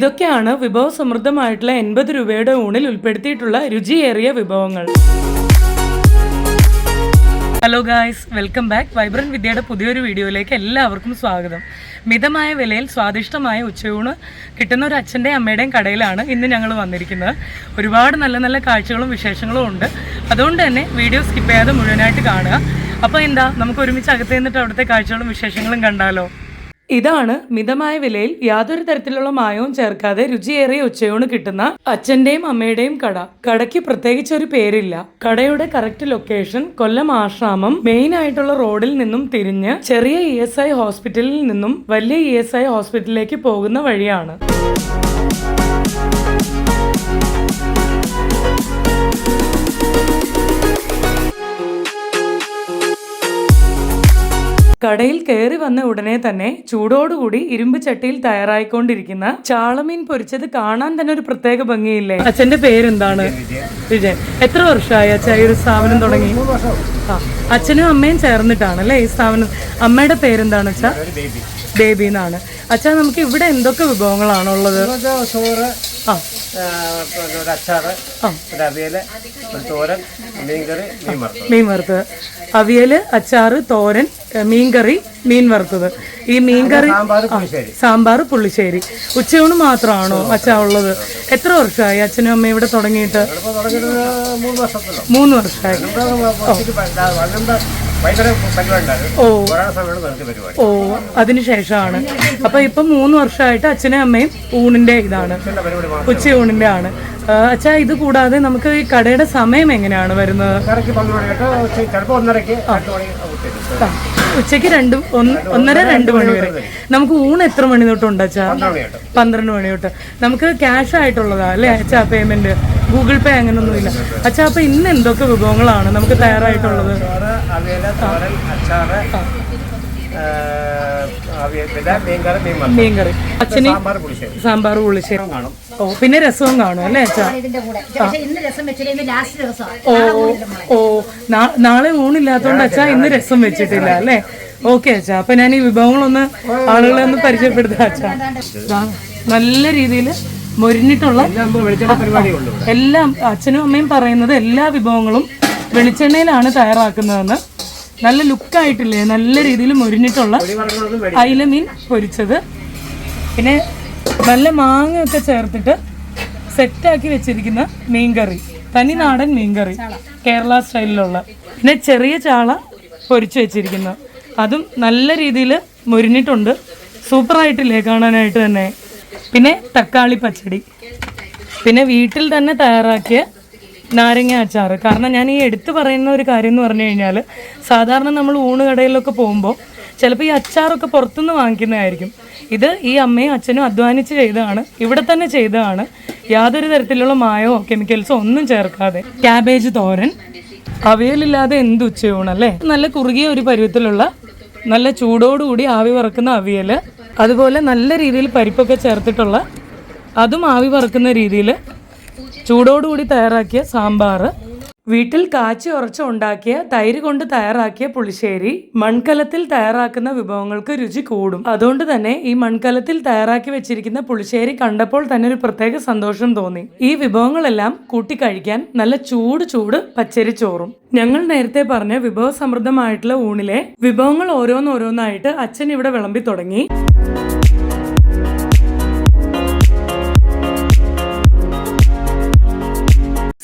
ഇതൊക്കെയാണ് വിഭവ സമൃദ്ധമായിട്ടുള്ള എൺപത് രൂപയുടെ ഊണിൽ ഉൾപ്പെടുത്തിയിട്ടുള്ള രുചിയേറിയ വിഭവങ്ങൾ. Hello guys welcome back vibrant വിദ്യയുടെ പുതിയൊരു വീഡിയോയിലേക്ക് എല്ലാവർക്കും സ്വാഗതം. മിതമായ വിലയിൽ സ്വാദിഷ്ടമായ ഉച്ചയൂണ് കിട്ടുന്ന ഒരു അച്ഛന്റെയും അമ്മയുടെയും കടയിലാണ് ഇന്ന് ഞങ്ങൾ വന്നിരിക്കുന്നത്. ഒരുപാട് നല്ല നല്ല കാഴ്ചകളും വിശേഷങ്ങളും ഉണ്ട്. അതുകൊണ്ട് തന്നെ വീഡിയോ സ്കിപ്പ് ചെയ്യാതെ മുഴുവനായിട്ട് കാണുക. അപ്പോൾ എന്താ നമുക്ക് ഒരുമിച്ച് അകത്ത് നിന്നിട്ട് അവിടുത്തെ കാഴ്ചകളും വിശേഷങ്ങളും കണ്ടാലോ? ഇതാണ് മിതമായ വിലയിൽ യാതൊരു തരത്തിലുള്ള മായവും ചേർക്കാതെ രുചിയേറിയ ഉച്ചയൂണ് കിട്ടുന്ന അച്ഛന്റെയും അമ്മയുടെയും കട. കടയ്ക്ക് പ്രത്യേകിച്ച് ഒരു പേരില്ല. കടയുടെ correct location Kollam Asramam main ആയിട്ടുള്ള റോഡിൽ നിന്നും തിരിഞ്ഞ് ചെറിയ ഇ എസ് ഐ ഹോസ്പിറ്റലിൽ നിന്നും വലിയ ഇ എസ് ഐ ഹോസ്പിറ്റലിലേക്ക് പോകുന്ന വഴിയാണ്. കടയിൽ കയറി വന്ന ഉടനെ തന്നെ ചൂടോടുകൂടി ഇരുമ്പ് ചട്ടിയിൽ തയ്യാറായിക്കൊണ്ടിരിക്കുന്ന ചാളമീൻ പൊരിച്ചത് കാണാൻ തന്നെ ഒരു പ്രത്യേക ഭംഗിയില്ലേ? അച്ഛന്റെ പേരെന്താണ്? വിജയൻ. എത്ര വർഷമായി അച്ഛ ഈ ഒരു സ്ഥാപനം തുടങ്ങി? അച്ഛനും അമ്മയും ചേർന്നിട്ടാണ് അല്ലേ ഈ സ്ഥാപനം? അമ്മയുടെ പേരെന്താണ് അച്ഛാ? ബേബി എന്നാണ്. അച്ഛാ നമുക്ക് ഇവിടെ എന്തൊക്കെ വിഭവങ്ങളാണ് ഉള്ളത്? ചോറ് ആ. അച്ചാറ് തോരൻ മീൻ വറുത്തത് മീൻ വറുത്തത് അവിയൽ അച്ചാറ് തോരൻ മീൻകറി മീൻ വറുത്തത്. ഈ മീൻകറി സാമ്പാർ പുള്ളിശ്ശേരി ഉച്ചയൂണ് മാത്രമാണോ അച്ഛാ ഉള്ളത്? എത്ര വർഷമായി അച്ഛനും അമ്മയും ഇവിടെ തുടങ്ങിയിട്ട്? മൂന്ന് വർഷമായി. ഓ. ഓ. അതിനുശേഷമാണ് അപ്പൊ ഇപ്പൊ മൂന്ന് വർഷമായിട്ട് അച്ഛനും അമ്മയും ഊണിന്റെ ഇതാണ്. ഉച്ച ഊണിന്റെ ഉച്ചയൂണിന്റെ ആണ് അച്ഛാ ഇത് കൂടാതെ നമുക്ക് ഈ കടയുടെ സമയം എങ്ങനെയാണ് വരുന്നത്? ചിലപ്പോൾ രണ്ട് മണി ഉച്ചയ്ക്ക് രണ്ട് ഒന്നര രണ്ട് മണി വരെ നമുക്ക് ഊണ് എത്ര മണി തൊട്ട് ഉണ്ടാച്ചാ പന്ത്രണ്ട് മണി തൊട്ട്. നമുക്ക് ക്യാഷ് ആയിട്ടുള്ളതാ അല്ലേ? അച്ഛാ പേയ്മെന്റ് ഗൂഗിൾ പേ അങ്ങനൊന്നുമില്ല. അച്ഛാ അപ്പൊ ഇന്ന് എന്തൊക്കെ വിഭവങ്ങളാണ് നമുക്ക് തയ്യാറായിട്ടുള്ളത്? അച്ചാറ് മീൻകറി അച്ഛന് സാമ്പാർ പുളിശ്ശേരി. ഓ പിന്നെ രസവും കാണും അല്ലേ അച്ഛാ? ഇതിന്റെ കൂടെ. പക്ഷെ ഇന്ന് രസം വെച്ചില്ല ഇന്ന് ലാസ്റ്റ് ദിവസമാണ്. ഓ ഓ, നാളെ ഊണില്ലാത്തോണ്ട് അച്ഛാ ഇന്ന് രസം വെച്ചിട്ടില്ല അല്ലേ? ഓക്കെ അച്ഛാ അപ്പൊ ഞാൻ ഈ വിഭവങ്ങളൊന്ന് ആളുകളെ ഒന്ന് പരിചയപ്പെടുത്താം അച്ഛാ. നല്ല രീതിയിൽ മൊരിഞ്ഞിട്ടുള്ള എല്ലാം അച്ഛനും അമ്മയും പറയുന്നത് എല്ലാ വിഭവങ്ങളും വെളിച്ചെണ്ണയിലാണ് തയ്യാറാക്കുന്നതെന്ന്. നല്ല ലുക്കായിട്ടില്ലേ? നല്ല രീതിയിൽ മുരിഞ്ഞിട്ടുള്ള അയില മീൻ പൊരിച്ചത്. പിന്നെ നല്ല മാങ്ങയൊക്കെ ചേർത്തിട്ട് സെറ്റാക്കി വെച്ചിരിക്കുന്ന മീൻകറി. തനി നാടൻ മീൻകറി. കേരള സ്റ്റൈലിലുള്ള. പിന്നെ ചെറിയ ചാള പൊരിച്ചു വെച്ചിരിക്കുന്നു. അതും നല്ല രീതിയിൽ മുരിഞ്ഞിട്ടുണ്ട്. സൂപ്പറായിട്ടില്ലേ കാണാനായിട്ട് തന്നെ. പിന്നെ തക്കാളി പച്ചടി. പിന്നെ വീട്ടിൽ തന്നെ തയ്യാറാക്കിയ നാരങ്ങ അച്ചാർ കാരണം ഞാൻ ഈ എടുത്തു പറയുന്ന ഒരു കാര്യം എന്ന് പറഞ്ഞു കഴിഞ്ഞാൽ സാധാരണ നമ്മൾ ഊണ് കടയിലൊക്കെ പോകുമ്പോൾ ചിലപ്പോൾ ഈ അച്ചാറൊക്കെ പുറത്തുനിന്ന് വാങ്ങിക്കുന്നതായിരിക്കും. ഇത് ഈ അമ്മയും അച്ഛനും അധ്വാനിച്ച് ചെയ്തതാണ് ഇവിടെ തന്നെ ചെയ്തതാണ്. യാതൊരു തരത്തിലുള്ള മായോ കെമിക്കൽസോ ഒന്നും ചേർക്കാതെ. ക്യാബേജ് തോരൻ അവിയലില്ലാതെ എന്ത് ഉച്ചയൂണല്ലേ നല്ല കുറുകിയ ഒരു പരുവത്തിലുള്ള നല്ല ചൂടോടുകൂടി ആവി പറക്കുന്ന അവിയൽ അതുപോലെ നല്ല രീതിയിൽ പരിപ്പൊക്കെ ചേർത്തിട്ടുള്ള അതും ആവി വറക്കുന്ന രീതിയിൽ ചൂടോടുകൂടി തയ്യാറാക്കിയ സാമ്പാർ വീട്ടിൽ കാച്ചി ഉറച്ച് ഉണ്ടാക്കിയ തൈര് കൊണ്ട് തയ്യാറാക്കിയ പുളിശ്ശേരി മൺകലത്തിൽ തയ്യാറാക്കുന്ന വിഭവങ്ങൾക്ക് രുചി കൂടും. അതുകൊണ്ട് തന്നെ ഈ മൺകലത്തിൽ തയ്യാറാക്കി വെച്ചിരിക്കുന്ന പുളിശ്ശേരി കണ്ടപ്പോൾ തന്നെ ഒരു പ്രത്യേക സന്തോഷം തോന്നി. ഈ വിഭവങ്ങളെല്ലാം കൂട്ടിക്കഴിക്കാൻ നല്ല ചൂട് ചൂട് പച്ചരി ചോറും ഞങ്ങൾ നേരത്തെ പറഞ്ഞ വിഭവസമൃദ്ധമായിട്ടുള്ള ഊണിലെ വിഭവങ്ങൾ ഓരോന്നോരോന്നായിട്ട് അച്ഛൻ ഇവിടെ വിളമ്പി തുടങ്ങി.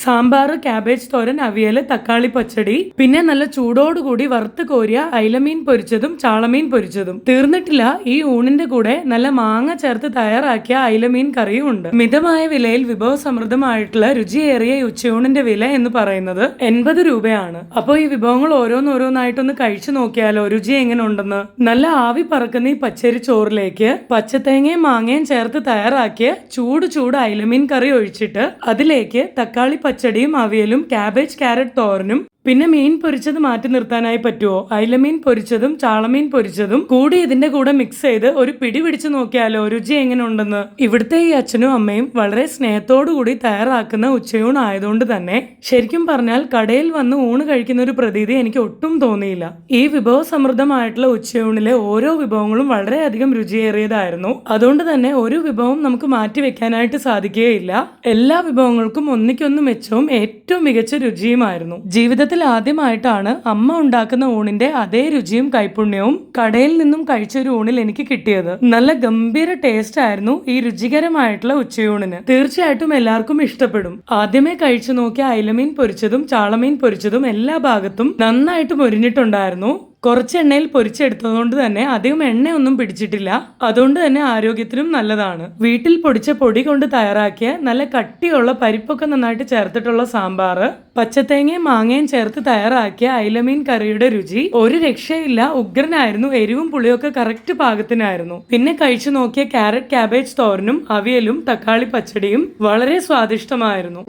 സാമ്പാർ ക്യാബേജ് തോരൻ അവിയൽ തക്കാളി പച്ചടി പിന്നെ നല്ല ചൂടോടുകൂടി വറുത്ത് കോരിയ അയിലമീൻ പൊരിച്ചതും ചാളമീൻ പൊരിച്ചതും. തീർന്നിട്ടില്ല ഈ ഊണിന്റെ കൂടെ നല്ല മാങ്ങ ചേർത്ത് തയ്യാറാക്കിയ അയിലമീൻ കറിയും ഉണ്ട്. മിതമായ വിലയിൽ വിഭവസമൃദ്ധമായിട്ടുള്ള രുചിയേറിയ ഉച്ചയൂണിന്റെ വില എന്ന് പറയുന്നത് എൺപത് രൂപയാണ്. അപ്പോൾ ഈ വിഭവങ്ങൾ ഓരോന്നോരോന്നായിട്ടൊന്ന് കഴിച്ചു നോക്കിയാലോ രുചി എങ്ങനെ ഉണ്ടെന്ന് നല്ല ആവി പറക്കുന്ന ഈ പച്ചരി ചോറിലേക്ക് പച്ചത്തേങ്ങയും മാങ്ങയും ചേർത്ത് തയ്യാറാക്കിയ ചൂട് ചൂട് അയിലമീൻ കറി ഒഴിച്ചിട്ട് അതിലേക്ക് തക്കാളി പച്ചടിയും അവിയലും ക്യാബേജ് ക്യാരറ്റ് തോരനും പിന്നെ മീൻ പൊരിച്ചത് മാറ്റി നിർത്താനായി പറ്റുമോ അയിലമീൻ പൊരിച്ചതും ചാളമീൻ പൊരിച്ചതും കൂടി ഇതിന്റെ കൂടെ മിക്സ് ചെയ്ത് ഒരു പിടി പിടിച്ചു നോക്കിയാലോ? രുചി എങ്ങനെ ഉണ്ടെന്ന് ഇവിടുത്തെ ഈ അച്ഛനും അമ്മയും വളരെ സ്നേഹത്തോടു കൂടി തയ്യാറാക്കുന്ന ഉച്ചയൂൺ ആയതുകൊണ്ട് തന്നെ ശരിക്കും പറഞ്ഞാൽ കടയിൽ വന്ന് ഊണ് കഴിക്കുന്ന ഒരു പ്രതീതി എനിക്ക് ഒട്ടും തോന്നിയില്ല. ഈ വിഭവ സമൃദ്ധമായിട്ടുള്ള ഉച്ചയൂണിലെ ഓരോ വിഭവങ്ങളും വളരെയധികം രുചിയേറിയതായിരുന്നു. അതുകൊണ്ട് തന്നെ ഒരു വിഭവം നമുക്ക് മാറ്റി വെക്കാനായിട്ട് സാധിക്കുകയില്ല. എല്ലാ വിഭവങ്ങൾക്കും ഒന്നിക്കൊന്ന് മെച്ചവും ഏറ്റവും മികച്ച രുചിയുമായിരുന്നു. ജീവിതത്തിൽ ആദ്യമായിട്ടാണ് അമ്മ ഉണ്ടാക്കുന്ന ഊണിന്റെ അതേ രുചിയും കൈപുണ്യവും കടയിൽ നിന്നും കഴിച്ച ഒരു ഊണിൽ എനിക്ക് കിട്ടിയത്. നല്ല ഗംഭീര ടേസ്റ്റ് ആയിരുന്നു ഈ രുചികരമായിട്ടുള്ള ഉച്ചയൂണിന്. തീർച്ചയായിട്ടും എല്ലാവർക്കും ഇഷ്ടപ്പെടും. ആദ്യമേ കഴിച്ചു നോക്കിയ അയിലമീൻ പൊരിച്ചതും ചാളമീൻ പൊരിച്ചതും എല്ലാ ഭാഗത്തും നന്നായിട്ട് മൊരിഞ്ഞിട്ടുണ്ടായിരുന്നു കുറച്ച് എണ്ണയിൽ പൊരിച്ചെടുത്തതുകൊണ്ട് തന്നെ അധികം എണ്ണയൊന്നും പിടിച്ചിട്ടില്ല. അതുകൊണ്ട് തന്നെ ആരോഗ്യത്തിനും നല്ലതാണ്. വീട്ടിൽ പൊടിച്ച പൊടി കൊണ്ട് തയ്യാറാക്കിയ നല്ല കട്ടിയുള്ള പരിപ്പൊക്കെ നന്നായിട്ട് ചേർത്തിട്ടുള്ള സാമ്പാർ പച്ചത്തേങ്ങയും മാങ്ങയും ചേർത്ത് തയ്യാറാക്കിയ അയിലമീൻ കറിയുടെ രുചി ഒരു രക്ഷയില്ല. ഉഗ്രനായിരുന്നു. എരിവും പുളിയൊക്കെ കറക്റ്റ് പാകത്തിനായിരുന്നു. പിന്നെ കഴിച്ചു നോക്കിയ ക്യാരറ്റ് ക്യാബേജ് തോരനും അവിയലും തക്കാളി പച്ചടിയും വളരെ സ്വാദിഷ്ടമായിരുന്നു.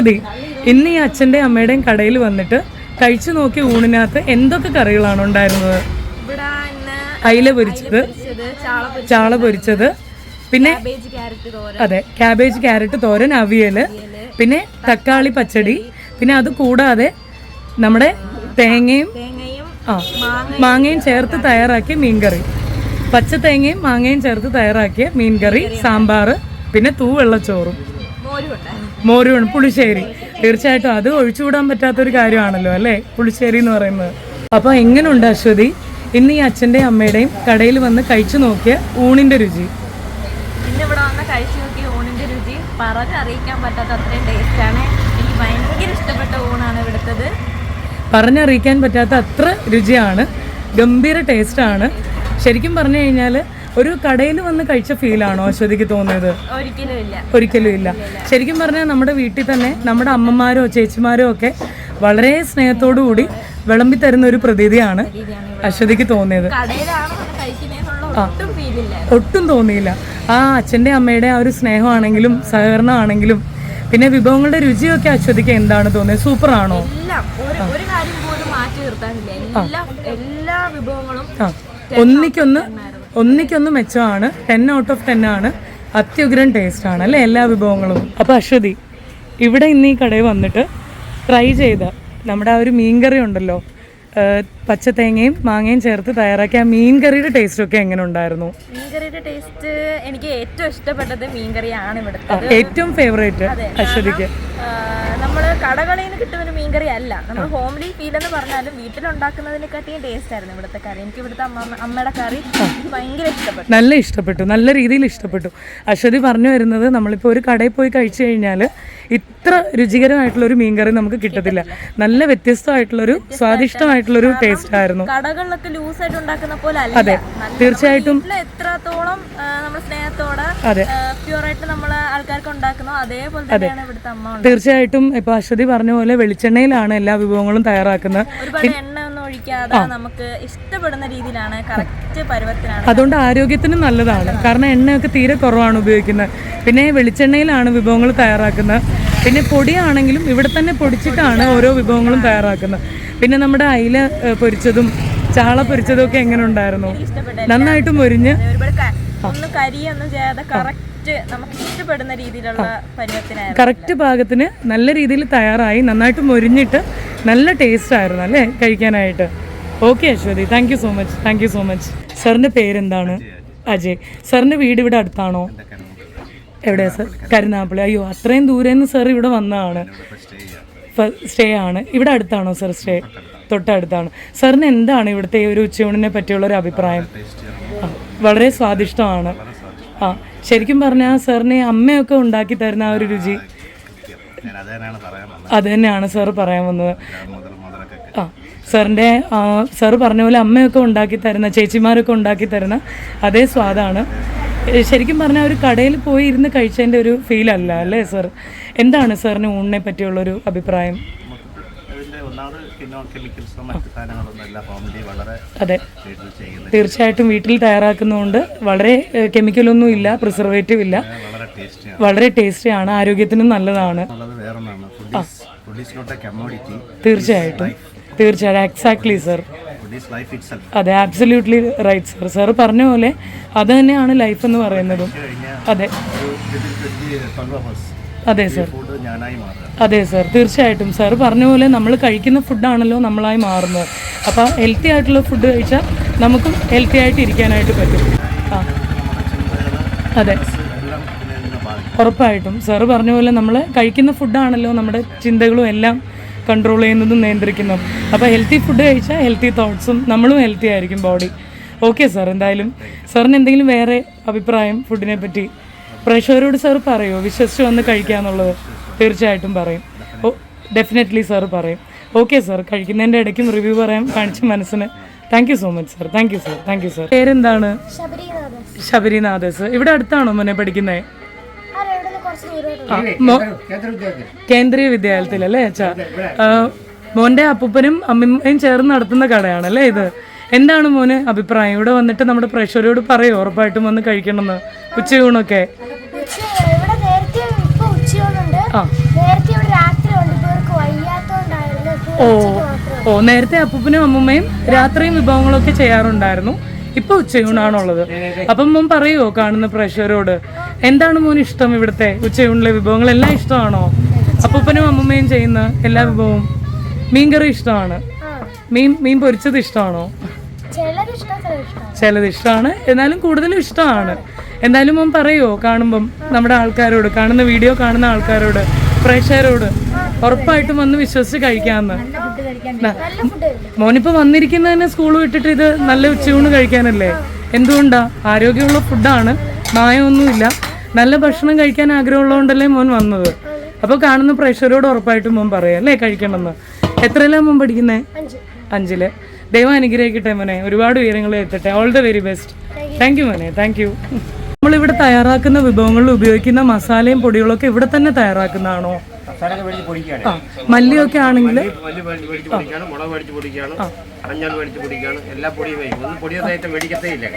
ശ്രുതി ഇന്ന് ഈ അച്ഛന്റെയും അമ്മയുടെയും കടയിൽ വന്നിട്ട് കഴിച്ചു നോക്കിയ ഊണിനകത്ത് എന്തൊക്കെ കറികളാണ് ഉണ്ടായിരുന്നത്? അയില പൊരിച്ചത് ചാള പൊരിച്ചത് പിന്നെ അതെ ക്യാബേജ് ക്യാരറ്റ് തോരൻ അവിയൽ. പിന്നെ തക്കാളി പച്ചടി പിന്നെ അത് കൂടാതെ നമ്മുടെ തേങ്ങയും തേങ്ങയും ആ മാങ്ങയും ചേർത്ത് തയ്യാറാക്കിയ മീൻകറി. പച്ച തേങ്ങയും മാങ്ങയും ചേർത്ത് തയ്യാറാക്കിയ മീൻകറി സാമ്പാർ പിന്നെ തൂവെള്ളച്ചോറും. മോരും ഉണ്ടായിരുന്നു മോരുമാണ് പുളിശ്ശേരി. തീർച്ചയായിട്ടും അത് ഒഴിച്ചുകൂടാൻ പറ്റാത്തൊരു കാര്യമാണല്ലോ അല്ലേ? പുളിശ്ശേരി എന്ന് പറയുന്നത്. അപ്പോൾ എങ്ങനെയുണ്ട് അശ്വതി? ഇന്ന് ഈ അച്ഛന്റെയും അമ്മയുടെയും കടയിൽ വന്ന് കഴിച്ചു നോക്കിയ ഊണിന്റെ രുചി. ഇന്ന് ഇവിടെ വന്ന് കഴിച്ചു നോക്കിയ ഊണിന്റെ രുചി പറഞ്ഞറിയിക്കാൻ പറ്റാത്ത അത്രയും ടേസ്റ്റാണ് എനിക്ക് ഭയങ്കര ഇഷ്ടപ്പെട്ട ഊണാണ് ഇവിടുത്തത്. പറഞ്ഞറിയിക്കാൻ പറ്റാത്ത അത്ര രുചിയാണ്. ഗംഭീര ടേസ്റ്റാണ് ശരിക്കും പറഞ്ഞു കഴിഞ്ഞാൽ ഒരു കടയിൽ വന്ന് കഴിച്ച ഫീലാണോ അശ്വതിക്ക് തോന്നിയത്? ഒരിക്കലും ഇല്ല ശരിക്കും പറഞ്ഞാൽ നമ്മുടെ വീട്ടിൽ തന്നെ നമ്മുടെ അമ്മമാരോ ചേച്ചിമാരോ ഒക്കെ വളരെ സ്നേഹത്തോടു കൂടി വിളമ്പി തരുന്ന ഒരു പ്രതീതിയാണ് അശ്വതിക്ക് തോന്നിയത്. ഒട്ടും തോന്നിയില്ല. ആ അച്ഛന്റെ അമ്മയുടെ ആ ഒരു സ്നേഹമാണെങ്കിലും സഹകരണമാണെങ്കിലും പിന്നെ വിഭവങ്ങളുടെ രുചിയൊക്കെ അശ്വതിക്ക് എന്താണ് തോന്നിയത്? സൂപ്പർ ആണോ? ഒന്നിക്കൊന്ന് ഒന്നിക്കൊന്ന് മെച്ചമാണ്. ടെൻ ഔട്ട് ഓഫ് ടെൻ ആണ്. അത്യുഗ്രൻ ടേസ്റ്റ് ആണ് അല്ലേ? എല്ലാ വിഭവങ്ങളും. അപ്പോൾ അശ്വതി ഇവിടെ ഇന്ന് ഈ കടയിൽ വന്നിട്ട് ട്രൈ ചെയ്ത നമ്മുടെ ആ ഒരു മീൻകറി ഉണ്ടല്ലോ പച്ചത്തേങ്ങയും മാങ്ങയും ചേർത്ത് തയ്യാറാക്കിയ മീൻ കറിയുടെ ടേസ്റ്റ് ഒക്കെ എങ്ങനെ ഉണ്ടായിരുന്നു? മീൻകറിയുടെ ടേസ്റ്റ് എനിക്ക് ഏറ്റവും ഇഷ്ടപ്പെട്ടത് മീൻകറിയാണ് ഇവിടുത്തെ. ഏറ്റവും ഫേവറേറ്റ് അശ്വതിക്ക്. നമ്മൾ കടകളിൽ നിന്ന് കിട്ടുന്ന മീൻ കറി അല്ല. നമ്മൾ ഹോംലി ഫീൽ എന്ന് പറഞ്ഞാലും വീട്ടിലുണ്ടാക്കുന്നതിനെക്കാട്ടിയും ടേസ്റ്റ് ആയിരുന്നു ഇവിടുത്തെ കറി. എനിക്ക് ഇവിടുത്തെ അമ്മ അമ്മയുടെ കറി ഭയങ്കര ഇഷ്ടപ്പെട്ടു. നല്ല ഇഷ്ടപ്പെട്ടു നല്ല രീതിയിൽ ഇഷ്ടപ്പെട്ടു. അശ്വതി പറഞ്ഞു വരുന്നത് നമ്മളിപ്പോൾ ഒരു കടയിൽ പോയി കഴിച്ചു കഴിഞ്ഞാൽ ഇത്ര രുചികരമായിട്ടുള്ള ഒരു മീൻകറി നമുക്ക് കിട്ടത്തില്ല. നല്ല വ്യത്യസ്തമായിട്ടുള്ളൊരു സ്വാദിഷ്ടമായിട്ടുള്ളൊരു ടേസ്റ്റ് ആയിരുന്നു. കടകളിലൊക്കെ ലൂസായിട്ട് ഉണ്ടാക്കുന്ന പോലെ അല്ല. അതെ, തീർച്ചയായിട്ടും. എത്രത്തോളം നമ്മൾ സ്നേഹത്തോടെ അതെ. പ്യുവറായിട്ട് നമ്മൾ ആൾക്കാർക്ക് ഉണ്ടാക്കുന്നോ അതേപോലെ തന്നെയാണ് ഇവിടുത്തെ അമ്മ. തീർച്ചയായിട്ടും ഇപ്പൊ അശ്വതി പറഞ്ഞ പോലെ വെളിച്ചെണ്ണയിലാണ് എല്ലാ വിഭവങ്ങളും തയ്യാറാക്കുന്നത്. ഒരുപാട് എണ്ണ ഒന്നും ഒഴിക്കാതെ നമുക്ക് ഇഷ്ടപ്പെടുന്ന രീതിയിലാണ് കറക്റ്റ് പരുവത്തിനാണ് അതുകൊണ്ട് ആരോഗ്യത്തിന് നല്ലതാണ്. കാരണം എണ്ണയൊക്കെ തീരെ കുറവാണ് ഉപയോഗിക്കുന്നത്. പിന്നെ വെളിച്ചെണ്ണയിലാണ് വിഭവങ്ങൾ തയ്യാറാക്കുന്നത്. പിന്നെ പൊടിയാണെങ്കിലും ഇവിടെ തന്നെ പൊടിച്ചിട്ടാണ് ഓരോ വിഭവങ്ങളും തയ്യാറാക്കുന്നത്. പിന്നെ നമ്മുടെ അയില പൊരിച്ചതും ചാള പൊരിച്ചതും ഒക്കെ എങ്ങനെ ഉണ്ടായിരുന്നു? നന്നായിട്ട് മൊരിഞ്ഞ്. ഒരുപാട് ക- ഒന്നും കരിയൊന്നും ചെയ്യാതെ കറക്റ്റ് നമുക്ക് ഇഷ്ടപ്പെടുന്ന രീതിയിലുള്ള പരുവത്തിനായിരുന്നു. കറക്റ്റ് പാകത്തിന് നല്ല രീതിയിൽ തയ്യാറായി നന്നായിട്ട് മൊരിഞ്ഞിട്ട് നല്ല ടേസ്റ്റ് ആയിരുന്നു അല്ലേ കഴിക്കാനായിട്ട്. Okay Aswathy. Thank you so much thank you so much സാറിന്റെ പേരെന്താണ്? അജയ് സാറിന്റെ വീട് ഇവിടെ അടുത്താണോ? എവിടെയാ സർ? കരുനാപ്പള്ളി അയ്യോ അത്രയും ദൂരെ നിന്ന് സാർ ഇവിടെ വന്നതാണ്. സ്റ്റേ ആണ്. ഇവിടെ അടുത്താണോ സർ സ്റ്റേ? തൊട്ടടുത്താണ്. സാറിന് എന്താണ് ഇവിടുത്തെ ഈ ഒരു ഉച്ചയൂണിനെ പറ്റിയുള്ള ഒരു അഭിപ്രായം? വളരെ സ്വാദിഷ്ടമാണ്. ആ ശരിക്കും പറഞ്ഞാൽ സാറിന് അമ്മയൊക്കെ ഉണ്ടാക്കി തരുന്ന ആ ഒരു രുചി. അത് തന്നെയാണ് സാർ പറയാൻ വന്നത്. ആ സാറിന്റെ സാറ് പറഞ്ഞ പോലെ അമ്മയൊക്കെ ഉണ്ടാക്കി തരുന്ന ചേച്ചിമാരൊക്കെ ഉണ്ടാക്കി തരുന്ന അതേ സ്വാദാണ്. ശരിക്കും പറഞ്ഞാൽ ഒരു കടയിൽ പോയി ഇരുന്ന് കഴിച്ചതിന്റെ ഒരു ഫീൽ അല്ല അല്ലേ സർ എന്താണ് സാറിന് ഊണിനെ പറ്റിയുള്ളൊരു അഭിപ്രായം? അതെ. തീർച്ചയായിട്ടും വീട്ടിൽ തയ്യാറാക്കുന്നതുകൊണ്ട് വളരെ കെമിക്കലൊന്നും ഇല്ല പ്രിസർവേറ്റീവ് ഇല്ല. വളരെ ടേസ്റ്റിയാണ് വളരെ ടേസ്റ്റിയാണ് ആരോഗ്യത്തിനും നല്ലതാണ്. തീർച്ചയായിട്ടും. തീർച്ചയായിട്ടും. എക്സാക്ട്ലി സർ അതെ ആബ്സല്യൂട്ട്ലി റൈറ്റ് സർ സാർ പറഞ്ഞ പോലെ അത് തന്നെയാണ് ലൈഫ് എന്ന് പറയുന്നതും. അതെ. അതെ സർ അതെ സർ തീർച്ചയായിട്ടും. സാർ പറഞ്ഞ പോലെ നമ്മൾ കഴിക്കുന്ന ഫുഡാണല്ലോ നമ്മളായി മാറുന്നത്. അപ്പോൾ ഹെൽത്തി ആയിട്ടുള്ള ഫുഡ് കഴിച്ചാൽ നമുക്കും ഹെൽത്തി ആയിട്ട് ഇരിക്കാനായിട്ട് പറ്റും. ആ. അതെ. ഉറപ്പായിട്ടും. സാറ് പറഞ്ഞ പോലെ നമ്മൾ കഴിക്കുന്ന ഫുഡാണല്ലോ നമ്മുടെ ചിന്തകളും എല്ലാം കൺട്രോൾ ചെയ്യുന്നതും നിയന്ത്രിക്കുന്നതും. അപ്പോൾ ഹെൽത്തി ഫുഡ് കഴിച്ചാൽ ഹെൽത്തി തോട്ട്സും നമ്മളും ഹെൽത്തി ആയിരിക്കും ബോഡി ഓക്കെ സാർ എന്തായാലും സാറിന് എന്തെങ്കിലും വേറെ അഭിപ്രായം ഫുഡിനെ പറ്റി? പ്രേക്ഷകരോട് സാർ പറയുമോ വിശ്വസിച്ച് വന്ന് കഴിക്കാന്നുള്ളത് തീർച്ചയായിട്ടും പറയും. ഓ ഡെഫിനറ്റ്ലി സാർ പറയും. ഓക്കെ സാർ കഴിക്കുന്നതിന്റെ ഇടയ്ക്കും റിവ്യൂ പറയാൻ കാണിച്ച മനസ്സിന്. Thank you so much sir thank you sir thank you sir പേരെന്താണ്? ശബരിനാഥസ് ഇവിടെ അടുത്താണോ മോനെ പഠിക്കുന്നത് ആ, വിദ്യാലയത്തിൽ അല്ലേ? വിദ്യാലയത്തിലല്ലേ അച്ഛാ മോന്റെ അപ്പൂപ്പനും അമ്മയും ചേർന്ന് നടത്തുന്ന കടയാണ് അല്ലേ ഇത്? എന്താണ് മോന് അഭിപ്രായം? ഇവിടെ വന്നിട്ട് നമ്മുടെ പ്രേക്ഷകരോട് പറയോ ഉറപ്പായിട്ടും വന്ന് കഴിക്കണമെന്ന്. ഉച്ചയൂണൊക്കെ. ഓ ഓ നേരത്തെ അപ്പൂപ്പനും അമ്മൂമ്മയും രാത്രിയും വിഭവങ്ങളൊക്കെ ചെയ്യാറുണ്ടായിരുന്നു. ഇപ്പൊ ഉച്ചയൂണാണുള്ളത്. അപ്പം മോൻ പറയുമോ കാണുന്ന പ്രേക്ഷകരോട്? എന്താണ് മോന് ഇഷ്ടം ഇവിടുത്തെ ഉച്ചയുള്ള വിഭവങ്ങൾ? എല്ലാം ഇഷ്ടമാണോ? അപ്പൂപ്പനും അമ്മമ്മയും ചെയ്യുന്ന എല്ലാ വിഭവവും മീൻകറി ഇഷ്ടമാണ്. മീൻ മീൻ പൊരിച്ചത് ഇഷ്ടമാണോ? ചിലത് ഇഷ്ടം ചിലത് ഇഷ്ടമാണ്. എന്നാലും കൂടുതലും ഇഷ്ടമാണ്. എന്തായാലും മോൻ പറയുമോ കാണുമ്പം നമ്മുടെ ആൾക്കാരോട് കാണുന്ന വീഡിയോ കാണുന്ന ആൾക്കാരോട് പ്രേക്ഷകരോട് ഉറപ്പായിട്ടും വന്ന് വിശ്വസിച്ച് കഴിക്കാമെന്ന്. ന- നല്ല ഫുഡ് മോനിപ്പോ വന്നിരിക്കുന്നതന്നെ സ്കൂൾ വിട്ടിട്ട് ഇത് നല്ല ഉച്ചയൂണ് കഴിക്കാനല്ലേ? എന്തുകൊണ്ടാ? ആരോഗ്യമുള്ള ഫുഡാണ് മായമൊന്നുമില്ല. നല്ല ഭക്ഷണം കഴിക്കാൻ ആഗ്രഹമുള്ളതുകൊണ്ടല്ലേ മോൻ വന്നത്? അപ്പോൾ കാണുന്ന പ്രേക്ഷകരോട് ഉറപ്പായിട്ടും മോൻ പറയാം. അല്ലേ? കഴിക്കണമെന്ന്. എത്രയെല്ലാം മോൻ പഠിക്കുന്നേ? അഞ്ച്. അഞ്ചിൽ. ദൈവം അനുഗ്രഹിക്കട്ടെ മോനെ. ഒരുപാട് ഉയരങ്ങളിൽ എത്തട്ടെ. All the very best thank you മോനെ. താങ്ക് യു നമ്മളിവിടെ തയ്യാറാക്കുന്ന വിഭവങ്ങളിൽ ഉപയോഗിക്കുന്ന മസാലയും പൊടികളൊക്കെ ഇവിടെ തന്നെ തയ്യാറാക്കുന്നതാണോ? മല്ലിയൊക്കെ ആണെങ്കിൽ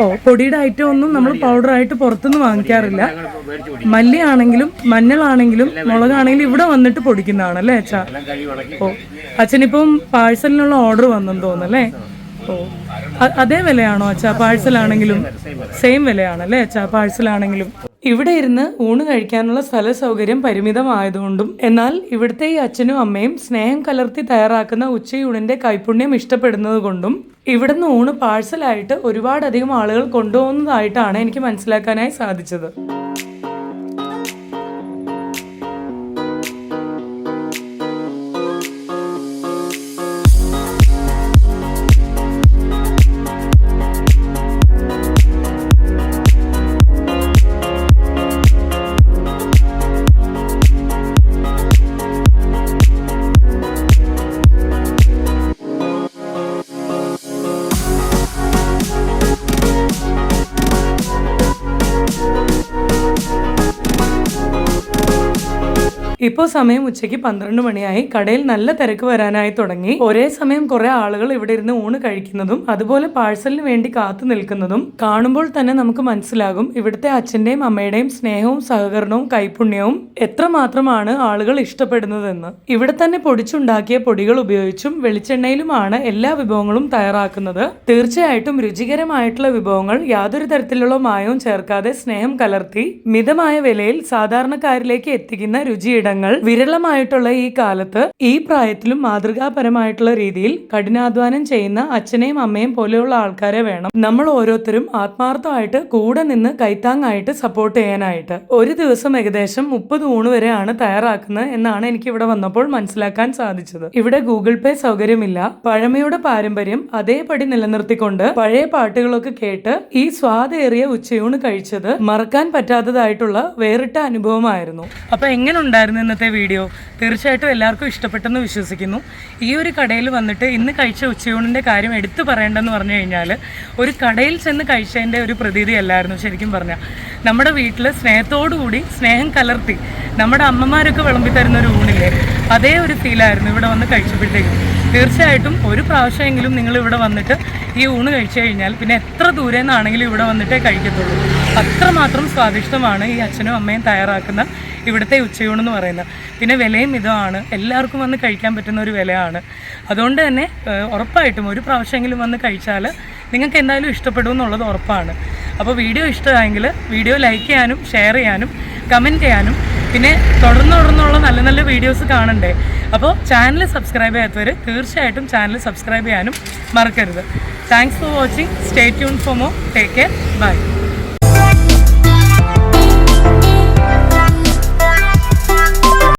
ഓ പൊടിയുടെ ഐറ്റം ഒന്നും നമ്മൾ പൗഡർ ആയിട്ട് പുറത്തുനിന്ന് വാങ്ങിക്കാറില്ല. മല്ലി ആണെങ്കിലും മഞ്ഞളാണെങ്കിലും മുളകാണെങ്കിലും ഇവിടെ വന്നിട്ട് പൊടിക്കുന്നതാണ് അല്ലേ അച്ഛാ? ഓ അച്ഛനിപ്പം പാഴ്സലിനുള്ള ഓർഡർ വന്നെന്ന് തോന്നുന്നല്ലേ ഓ അതേ വിലയാണോ അച്ഛാ? പാഴ്സലാണെങ്കിലും സെയിം വിലയാണല്ലേ അച്ഛാ? പാഴ്സലാണെങ്കിലും. ഇവിടെ ഇരുന്ന് ഊണ് കഴിക്കാനുള്ള സ്ഥല സൗകര്യം പരിമിതമായതുകൊണ്ടും എന്നാൽ ഇവിടുത്തെ ഈ അച്ഛനും അമ്മയും സ്നേഹം കലർത്തി തയ്യാറാക്കുന്ന ഉച്ചയൂണിന്റെ കൈപുണ്യം ഇഷ്ടപ്പെടുന്നത് കൊണ്ടും ഇവിടുന്ന് ഊണ് പാഴ്സലായിട്ട് ഒരുപാടധികം ആളുകൾ കൊണ്ടുപോകുന്നതായിട്ടാണ് എനിക്ക് മനസ്സിലാക്കാനായി സാധിച്ചത്. ഇപ്പോൾ സമയം ഉച്ചയ്ക്ക് പന്ത്രണ്ട് മണിയായി. കടയിൽ നല്ല തിരക്ക് വരാനായി തുടങ്ങി. ഒരേ സമയം കുറെ ആളുകൾ ഇവിടെ ഇരുന്ന് ഊണ് കഴിക്കുന്നതും അതുപോലെ പാഴ്സലിന് വേണ്ടി കാത്തു നിൽക്കുന്നതും കാണുമ്പോൾ തന്നെ നമുക്ക് മനസ്സിലാകും. ഇവിടുത്തെ അച്ഛന്റെയും അമ്മയുടെയും സ്നേഹവും സഹകരണവും കൈപുണ്യവും എത്രമാത്രമാണ് ആളുകൾ ഇഷ്ടപ്പെടുന്നതെന്ന്. ഇവിടെ തന്നെ പൊടിച്ചുണ്ടാക്കിയ പൊടികൾ ഉപയോഗിച്ചും വെളിച്ചെണ്ണയിലുമാണ് എല്ലാ വിഭവങ്ങളും തയ്യാറാക്കുന്നത്. തീർച്ചയായിട്ടും രുചികരമായിട്ടുള്ള വിഭവങ്ങൾ യാതൊരു തരത്തിലുള്ള മായവും ചേർക്കാതെ സ്നേഹം കലർത്തി മിതമായ വിലയിൽ സാധാരണക്കാരിലേക്ക് എത്തിക്കുന്ന രുചിയിടങ്ങൾ വിരളമായിട്ടുള്ള ഈ കാലത്ത് ഈ പ്രായത്തിലും മാതൃകാപരമായിട്ടുള്ള രീതിയിൽ കഠിനാധ്വാനം ചെയ്യുന്ന അച്ഛനെയും അമ്മയും പോലെയുള്ള ആൾക്കാരെ വേണം നമ്മൾ ഓരോരുത്തരും ആത്മാർത്ഥമായിട്ട് കൂടെ നിന്ന് കൈത്താങ്ങായിട്ട് സപ്പോർട്ട് ചെയ്യാനായിട്ട്. ഒരു ദിവസം ഏകദേശം മുപ്പത് ഊണ് വരെയാണ് തയ്യാറാക്കുന്നത് എന്നാണ് എനിക്ക് ഇവിടെ വന്നപ്പോൾ മനസ്സിലാക്കാൻ സാധിച്ചത്. ഇവിടെ ഗൂഗിൾ പേ സൗകര്യമില്ല. പഴമയുടെ പാരമ്പര്യം അതേപടി നിലനിർത്തിക്കൊണ്ട് പഴയ പാട്ടുകളൊക്കെ കേട്ട് ഈ സ്വാദേറിയ ഉച്ചയൂണ് കഴിച്ചത് മറക്കാൻ പറ്റാത്തതായിട്ടുള്ള വേറിട്ട അനുഭവമായിരുന്നു. അപ്പൊ എങ്ങനെ ഉണ്ടായിരുന്നു ആയിരുന്നു ഇന്നത്തെ വീഡിയോ തീർച്ചയായിട്ടും എല്ലാവർക്കും ഇഷ്ടപ്പെട്ടെന്ന് വിശ്വസിക്കുന്നു. ഈ ഒരു കടയിൽ വന്നിട്ട് ഇന്ന് കഴിച്ച ഉച്ചയൂണിന്റെ കാര്യം എടുത്തു പറയേണ്ടതെന്ന് പറഞ്ഞു കഴിഞ്ഞാൽ ഒരു കടയിൽ ചെന്ന് കഴിച്ചതിന്റെ ഒരു പ്രതീതി അല്ലായിരുന്നു ശരിക്കും പറഞ്ഞാൽ. നമ്മുടെ വീട്ടിൽ സ്നേഹത്തോടുകൂടി സ്നേഹം കലർത്തി നമ്മുടെ അമ്മമാരൊക്കെ വിളമ്പി തരുന്ന ഒരു ഊണില്ലേ? അതേ ഒരു ഫീലായിരുന്നു ഇവിടെ വന്ന് കഴിച്ചപ്പോഴത്തേക്കും. തീർച്ചയായിട്ടും ഒരു പ്രാവശ്യമെങ്കിലും നിങ്ങൾ ഇവിടെ വന്നിട്ട് ഈ ഊണ് കഴിച്ചു കഴിഞ്ഞാൽ പിന്നെ എത്ര ദൂരെ നിന്നാണെങ്കിലും ഇവിടെ വന്നിട്ടേ കഴിക്കത്തുള്ളൂ. അത്രമാത്രം സ്വാദിഷ്ടമാണ് ഈ അച്ഛനും അമ്മയും തയ്യാറാക്കുന്ന ഇവിടുത്തെ ഉച്ചയൂണെന്ന് പറയുന്നത്. പിന്നെ വിലയും ഇതാണ്. എല്ലാവർക്കും വന്ന് കഴിക്കാൻ പറ്റുന്ന ഒരു വിലയാണ്. അതുകൊണ്ട് തന്നെ ഉറപ്പായിട്ടും ഒരു പ്രാവശ്യമെങ്കിലും വന്ന് കഴിച്ചാൽ നിങ്ങൾക്ക് എന്തായാലും ഇഷ്ടപ്പെടും എന്നുള്ളത് ഉറപ്പാണ്. അപ്പോൾ വീഡിയോ ഇഷ്ടമായെങ്കിൽ വീഡിയോ ലൈക്ക് ചെയ്യാനും ഷെയർ ചെയ്യാനും കമന്റ് ചെയ്യാനും പിന്നെ തുടർന്ന് തുടർന്നുള്ള നല്ല നല്ല വീഡിയോസ് കാണണ്ടേ? അപ്പോൾ ചാനൽ സബ്സ്ക്രൈബ് ചെയ്യാത്തവർ തീർച്ചയായിട്ടും ചാനൽ സബ്സ്ക്രൈബ് ചെയ്യാനും മറക്കരുത്. Thanks for watching stay tune for more take care bye